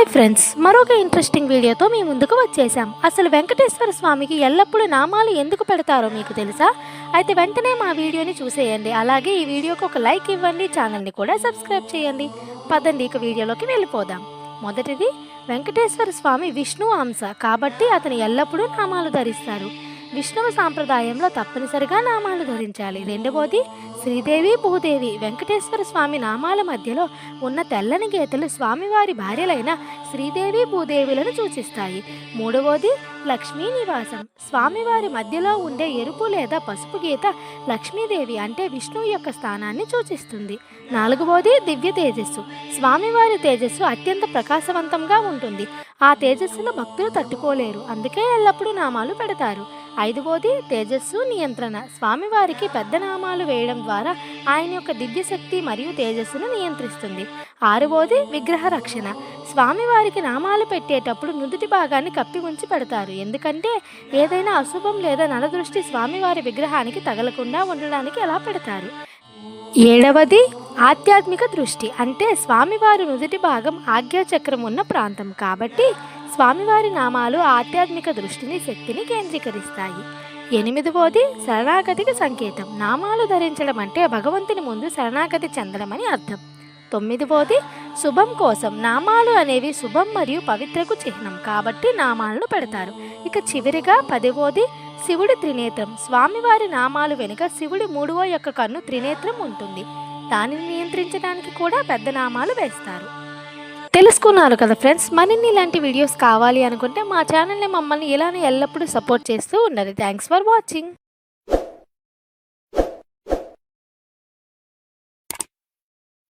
Hi friends మరొక interesting వీడియోతో మీ ముందుకు వచ్చేసాం అసలు వెంకటేశ్వర స్వామికి ఎల్లప్పుడూ నామాలు ఎందుకు పెడతారో మీకు తెలుసా? అయితే వెంటనే మా వీడియోని చూసేయండి. అలాగే ఈ వీడియోకి ఒక లైక్ ఇవ్వండి ఛానల్ని కూడా సబ్స్క్రైబ్ చేయండి. పదండి ఇక వీడియోలోకి వెళ్ళిపోదాం. మొదటిది వెంకటేశ్వర స్వామి విష్ణు అంశ. కాబట్టి అతను ఎల్లప్పుడూ నామాలు ధరిస్తారు. విష్ణువు సాంప్రదాయంలో తప్పనిసరిగా నామాలు ధరించాలి. రెండవది శ్రీదేవి భూదేవి వెంకటేశ్వర స్వామి నామాల మధ్యలో ఉన్న తెల్లని గీతలు స్వామివారి భార్యలైన శ్రీదేవి భూదేవులను సూచిస్తాయి. మూడవది లక్ష్మీ నివాసం. స్వామివారి మధ్యలో ఉండే ఎరుపు లేదా పసుపు గీత లక్ష్మీదేవి అంటే విష్ణువు యొక్క స్థానాన్ని సూచిస్తుంది. నాలుగవది దివ్య తేజస్సు. స్వామివారి తేజస్సు అత్యంత ప్రకాశవంతంగా ఉంటుంది. ఆ తేజస్సును భక్తులు తట్టుకోలేరు. అందుకే ఎల్లప్పుడూ నామాలు పెడతారు. ఐదవది తేజస్సు నియంత్రణ. స్వామివారికి పెద్ద నామాలు వేయడం ద్వారా ఆయన యొక్క దివ్యశక్తి మరియు తేజస్సును నియంత్రిస్తుంది. ఆరవది విగ్రహ రక్షణ. స్వామివారికి నామాలు పెట్టేటప్పుడు నుదుటి భాగాన్ని కప్పి ఉంచి పెడతారు. ఎందుకంటే ఏదైనా అశుభం లేదా నరదృష్టి స్వామివారి విగ్రహానికి తగలకుండా ఉండడానికి ఎలా పెడతారు? ఏడవది ఆధ్యాత్మిక దృష్టి అంటే స్వామివారి నుదుటి భాగం ఆజ్ఞాచక్రం ఉన్న ప్రాంతం కాబట్టి స్వామివారి నామాలు ఆధ్యాత్మిక దృష్టిని శక్తిని కేంద్రీకరిస్తాయి. ఎనిమిదవది శరణాగతికి సంకేతం. నామాలు ధరించడం అంటే భగవంతుని ముందు శరణాగతి చెందడం అని అర్థం. తొమ్మిదవది శుభం కోసం. నామాలు అనేవి శుభం మరియు పవిత్రకు చిహ్నం కాబట్టి నామాలను పెడతారు. ఇక చివరిగా పదవోది శివుడి త్రినేత్రం. స్వామివారి నామాలు వెనుక శివుడి మూడవ యొక్క కన్ను త్రినేత్రం ఉంటుంది. దానిని నియంత్రించడానికి కూడా పెద్ద నామాలు వేస్తారు. తెలుసుకున్నారు కదా ఫ్రెండ్స్ మరిన్ని ఇలాంటి వీడియోస్ కావాలి అనుకుంటే మా ఛానల్ని మమ్మల్ని ఇలానే ఎల్లప్పుడూ సపోర్ట్ చేస్తూ ఉండాలి థ్యాంక్స్ ఫర్ వాచింగ్